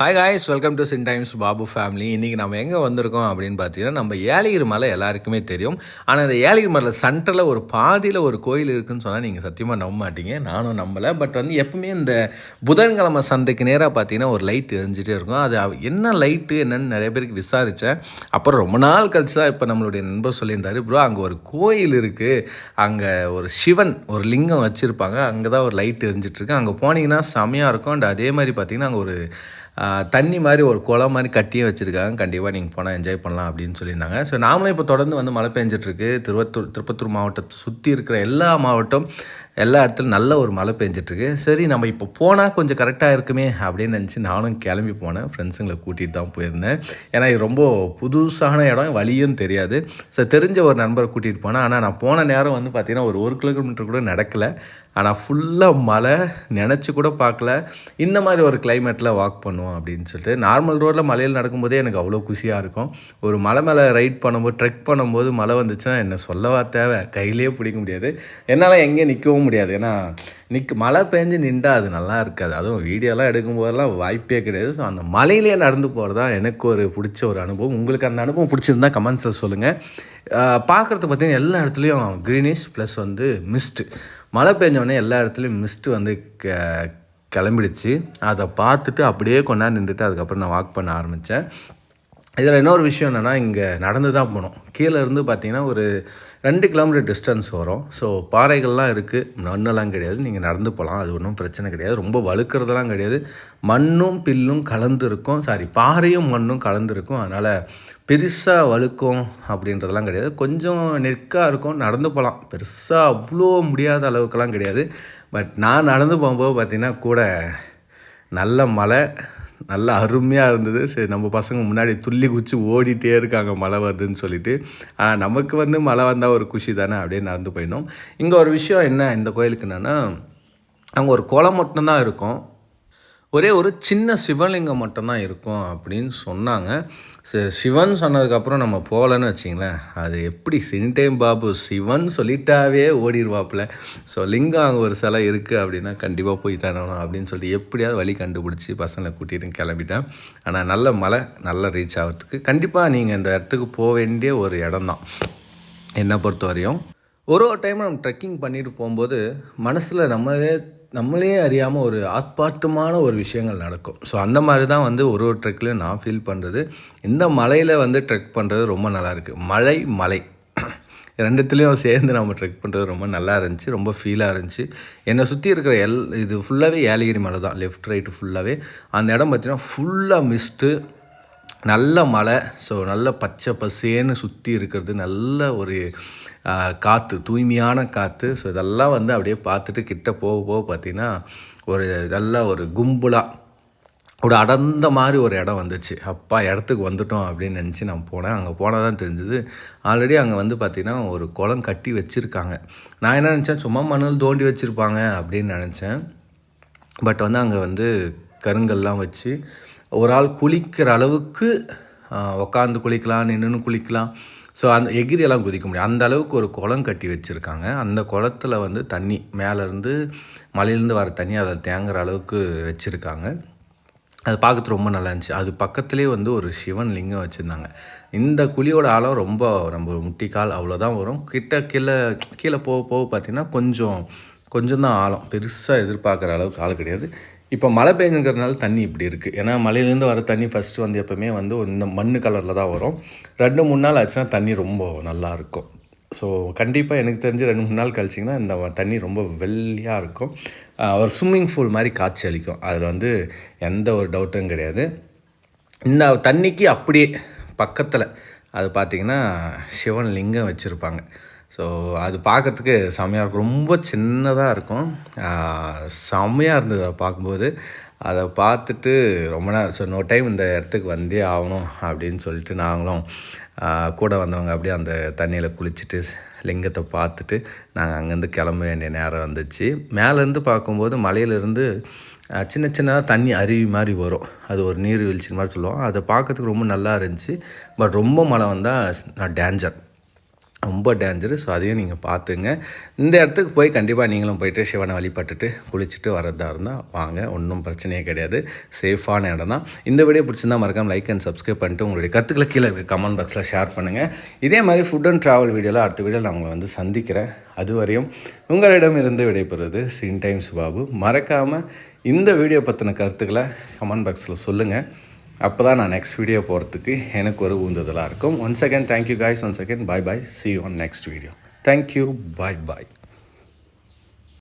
Hi guys welcome to Chin times Babu family இன்றைக்கி நம்ம எங்கே வந்திருக்கோம் அப்படின்னு பார்த்தீங்கன்னா நம்ம ஏலகிரி மலை எல்லாருக்குமே தெரியும். ஆனால் அந்த ஏலகிரி மலையில் சென்டரில் ஒரு பாதியில் ஒரு கோயில் இருக்குன்னு சொன்னால் நீங்கள் சத்தியமாக நம்ப மாட்டீங்க. நானும் நம்பலை. பட் வந்து எப்பவுமே இந்த புதன்கிழமை சந்தைக்கு நேராக பார்த்தீங்கன்னா ஒரு லைட் எரிஞ்சிட்டே இருக்கும். அது என்ன லைட்டு என்னன்னு நிறைய பேருக்கு விசாரித்தேன் அப்புறம் ரொம்ப நாள் கழிச்சு தான் இப்போ நம்மளுடைய நண்பர் சொல்லியிருந்தாரு ப்ரோ அங்கே ஒரு கோயில் இருக்குது அங்கே ஒரு சிவன் ஒரு லிங்கம் வச்சுருப்பாங்க. அங்கே தான் ஒரு லைட் எரிஞ்சிட்ருக்கு அங்கே போனீங்கன்னா செமையாக இருக்கும். அண்ட் அதே மாதிரி பார்த்தீங்கன்னா அங்கே ஒரு தண்ணி மாதிரி ஒரு குளம் மாதிரி கட்டியே வச்சுருக்காங்க. கண்டிப்பாக நீங்கள் போனால் என்ஜாய் பண்ணலாம் அப்படின்னு சொல்லியிருந்தாங்க. ஸோ நாமளும் இப்போ தொடர்ந்து வந்து மழை பெஞ்சிட்ருக்கு. திருவத்தூர் திருப்பத்தூர் மாவட்டத்தை சுற்றி இருக்கிற எல்லா மாவட்டம் எல்லா இடத்துலையும் நல்ல ஒரு மழை பெஞ்சிட்ருக்கு. சரி நம்ம இப்போ போனால் கொஞ்சம் கரெக்டாக இருக்குமே அப்படின்னு நினச்சி நானும் கிளம்பி போனேன். ஃப்ரெண்ட்ஸுங்களை கூட்டிகிட்டு தான் போயிருந்தேன். ஏன்னா இது ரொம்ப புதுசான இடம் வழியும் தெரியாது. ஸோ தெரிஞ்ச ஒரு நண்பரை கூட்டிகிட்டு போனேன். ஆனால் நான் போன நேரம் வந்து பார்த்திங்கன்னா ஒரு ஒரு கிலோமீட்டர் கூட நடக்கலை. ஆனால் ஃபுல்லாக மழை நினச்சி கூட பார்க்கல. இந்த மாதிரி ஒரு கிளைமேட்டில் வாக் பண்ணுவோம். அப்படின்னு சொல்லிட்டு நார்மல் ரோட்டில் மலையில் நடக்கும்போதே எனக்கு அவ்வளோ குஷியாக இருக்கும். ஒரு மலை மேலே ரைட் பண்ணும்போது ட்ரெக் பண்ணும்போது மழை வந்துச்சுன்னா என்ன சொல்லவா தேவை? கையிலே பிடிக்க முடியாது. என்னால் எங்கேயும் நிற்கவும் முடியாது. ஏன்னா நிற்க மழை பெஞ்சு நின்றா அது நல்லா இருக்காது. அதுவும் வீடியோலாம் எடுக்கும்போதெல்லாம் வாய்ப்பே கிடையாது. ஸோ அந்த மலையிலே நடந்து போகிறது தான் எனக்கு ஒரு பிடிச்ச ஒரு அனுபவம். உங்களுக்கு அந்த அனுபவம் பிடிச்சிருந்தா கமெண்ட்ஸில் சொல்லுங்கள் பார்க்குறது பார்த்திங்கன்னா எல்லா இடத்துலையும் க்ரீனிஷ் ப்ளஸ் வந்து மிஸ்ட்டு மழை பெஞ்சோடனே எல்லா இடத்துலையும் மிஸ்ட்டு வந்து க கிளம்பிடுச்சு. அதை பார்த்துட்டு அப்படியே கொண்டாந்து நின்றுட்டு அதுக்கப்புறம் நான் வாக் பண்ண ஆரம்பித்தேன் இதில் இன்னொரு விஷயம் என்னென்னா இங்கே நடந்து தான் போனோம் கீழே இருந்து பார்த்தீங்கன்னா ஒரு ரெண்டு கிலோமீட்டர் டிஸ்டன்ஸ் வரும். ஸோ பாறைகள்லாம் இருக்குது மண்ணெல்லாம் கிடையாது. நீங்கள் நடந்து போகலாம். அது ஒன்றும் பிரச்சனை கிடையாது. ரொம்ப வழுக்கிறதெல்லாம் கிடையாது. மண்ணும் பில்லும் கலந்து இருக்கும். சாரி பாறையும் மண்ணும் கலந்து இருக்கும். அதனால் பெருசாக வழுக்கும் அப்படின்றதெல்லாம் கிடையாது. கொஞ்சம் நெற்காக இருக்கும். நடந்து போகலாம். பெருசாக அவ்வளோ முடியாத அளவுக்கெல்லாம் கிடையாது. பட் நான் நடந்து போகும்போது பார்த்திங்கன்னா கூட நல்ல மழை நல்ல அருமையாக இருந்தது. சரி நம்ம பசங்க முன்னாடி துள்ளி குச்சி ஓடிட்டே இருக்காங்க மழை வருதுன்னு சொல்லிட்டு. ஆனால் நமக்கு வந்து மழை வந்தால் ஒரு குஷி தானே அப்படியே நடந்து போயிடணும். இங்கே ஒரு விஷயம் என்ன? இந்த கோயிலுக்கு என்னென்னா அங்கே ஒரு குளம் மட்டும்தான் இருக்கும். ஒரே ஒரு சின்ன சிவலிங்கம் மட்டும்தான் இருக்கும் அப்படின்னு சொன்னாங்க. சரி சிவன் சொன்னதுக்கப்புறம் நம்ம போகலன்னு வச்சிங்களேன். அது எப்படி சின்டைம் பாபு சிவன் சொல்லிட்டாவே ஓடிடுவாப்புல ஸோ லிங்கம் அங்கே ஒரு சிலை இருக்குது அப்படின்னா கண்டிப்பாக போய் தானணும் அப்படின்னு சொல்லிட்டு எப்படியாவது வழி கண்டுபிடிச்சி பசங்களை கூட்டிகிட்டு கிளம்பிட்டேன். ஆனால் நல்ல மலை நல்லா ரீச் ஆகிறதுக்கு கண்டிப்பாக நீங்கள் இந்த இடத்துக்கு போக வேண்டிய ஒரு இடம் தான் என்னை பொறுத்த வரையும் ஒரு ஒரு டைம் நம்ம ட்ரெக்கிங் பண்ணிட்டு போகும்போது மனசில் நம்மளே நம்மளே அறியாமல் ஒரு ஆத்மார்த்தமான ஒரு விஷயங்கள் நடக்கும். ஸோ அந்த மாதிரி தான் வந்து ஒரு ஒரு ட்ரெக்லையும் நான் ஃபீல் பண்ணுறது இந்த மலையில் வந்து ட்ரெக் பண்ணுறது ரொம்ப நல்லா இருக்குது மலை மலை. ரெண்டுத்துலேயும் சேர்ந்து நம்ம ட்ரெக் பண்ணுறது ரொம்ப நல்லா இருந்துச்சு ரொம்ப ஃபீலாக இருந்துச்சு. என்னை சுற்றி இருக்கிற எல் இது ஃபுல்லாகவே ஏலகிரி மலை தான். லெஃப்ட் ரைட்டு ஃபுல்லாகவே அந்த இடம் பார்த்தீங்கன்னா ஃபுல்லாக மிஸ்ட்டு நல்ல மலை ஸோ நல்ல பச்சை பசேன்னு சுற்றி இருக்கிறது நல்ல ஒரு காற்று தூய்மையான காற்று ஸோ இதெல்லாம் வந்து அப்படியே பார்த்துட்டு கிட்ட போக போக பார்த்தீங்கன்னா ஒரு நல்ல ஒரு கும்பலாக ஒரு அடர்ந்த மாதிரி ஒரு இடம் வந்துச்சு. அப்பா இடத்துக்கு வந்துட்டோம் அப்படின்னு நினச்சி நான் போனேன். அங்கே போனால் தான் தெரிஞ்சது. ஆல்ரெடி அங்கே வந்து பார்த்திங்கன்னா ஒரு குளம் கட்டி வச்சுருக்காங்க. நான் என்ன நினச்சேன்? சும்மா மணல் தோண்டி வச்சுருப்பாங்க அப்படின்னு நினச்சேன். பட் வந்து அங்கே வந்து கருங்கல்லாம் வச்சு ஒரு ஆள் குளிக்கிற அளவுக்கு உட்காந்து குளிக்கலாம் நின்று குளிக்கலாம். ஸோ அந்த எகிரியெல்லாம் குதிக்க முடியும் அந்த அளவுக்கு ஒரு குளம் கட்டி வச்சுருக்காங்க. அந்த குளத்துல வந்து தண்ணி மேலேருந்து மலையிலேருந்து வர தண்ணி அதில் தேங்குற அளவுக்கு வச்சுருக்காங்க. அது பார்க்கறது ரொம்ப நல்லா இருந்துச்சு. அது பக்கத்துலேயே வந்து ஒரு சிவன் லிங்கம் வச்சுருந்தாங்க. இந்த குழியோட ஆழம் ரொம்ப நம்ம முட்டிக்கால் அவ்வளோதான் வரும். கிட்ட கீழே கீழே போக போக பார்த்தீங்கன்னா கொஞ்சம் கொஞ்சம் தான் ஆழம். பெருசாக எதிர்பார்க்குற அளவுக்கு ஆள் கிடையாது. இப்போ மழை பெய்யுங்கிறதுனால தண்ணி இப்படி இருக்குது ஏன்னா மலையிலேருந்து வர தண்ணி ஃபஸ்ட்டு வந்து எப்போவுமே வந்து இந்த மண் கலரில் தான் வரும். ரெண்டு மூணு நாள் ஆச்சுன்னா தண்ணி ரொம்ப நல்லா இருக்கும். ஸோ கண்டிப்பாக எனக்கு தெரிஞ்சு ரெண்டு மூணு நாள் கழிச்சிங்கன்னா இந்த தண்ணி ரொம்ப வெள்ளையாக இருக்கும். ஒரு ஸ்விம்மிங் பூல் மாதிரி காட்சி அளிக்கும். அதில் வந்து எந்த ஒரு டவுட்டும் கிடையாது. இந்த தண்ணிக்கு அப்படியே பக்கத்தில் அது பார்த்திங்கன்னா சிவன் லிங்கம் வச்சுருப்பாங்க. ஸோ அது பார்க்கறதுக்கு செம்மையாக இருக்கும். ரொம்ப சின்னதாக இருக்கும். செம்மையாக இருந்தது அதை பார்க்கும்போது. அதை பார்த்துட்டு ரொம்ப நேரம் ஸோ நோ டைம் இந்த இடத்துக்கு வந்தே ஆகணும் அப்படின்னு சொல்லிட்டு நாங்களும் கூட வந்தவங்க அப்படியே அந்த தண்ணியில் குளிச்சுட்டு லிங்கத்தை பார்த்துட்டு நாங்கள் அங்கேருந்து கிளம்ப வேண்டிய நேரம் வந்துச்சு. மேலேருந்து பார்க்கும்போது மலையிலேருந்து சின்ன சின்னதாக தண்ணி அருவி மாதிரி வரும். அது ஒரு நீர்வீழ்ச்சி மாதிரி சொல்லுவோம். அதை பார்க்கறதுக்கு ரொம்ப நல்லா இருந்துச்சு. பட் ரொம்ப மழை வந்தால் நான் டேஞ்சர் ரொம்ப டேஞ்சரு ஸோ அதையும் நீங்கள் பார்த்துங்க. இந்த இடத்துக்கு போய் கண்டிப்பாக நீங்களும் போயிட்டு சிவனை வழிபட்டுட்டு குளிச்சுட்டு வரதா இருந்தால் வாங்க. ஒன்றும் பிரச்சனையே கிடையாது. சேஃபான இடம் தான். இந்த வீடியோ பிடிச்சிருந்தா மறக்காம லைக் அண்ட் சப்ஸ்கிரைப் பண்ணிட்டு உங்களுடைய கருத்துக்களை கீழே கமெண்ட் பாக்ஸில் ஷேர் பண்ணுங்கள் இதே மாதிரி ஃபுட் அண்ட் ட்ராவல் வீடியோவில் அடுத்த வீடியோவில் நான் உங்களை வந்து சந்திக்கிறேன். அதுவரையும் உங்களிடம் இருந்து விடைபெறுவது சின் டைம்ஸ் பாபு மறக்காமல் இந்த வீடியோ பற்றின கருத்துக்களை கமெண்ட் பாக்ஸில் சொல்லுங்கள் அப்போ தான் நான் நெக்ஸ்ட் வீடியோ போகிறதுக்கு எனக்கு ஒரு ஊந்துதலாக இருக்கும். One second thank you guys one second bye bye see on next video thank you bye bye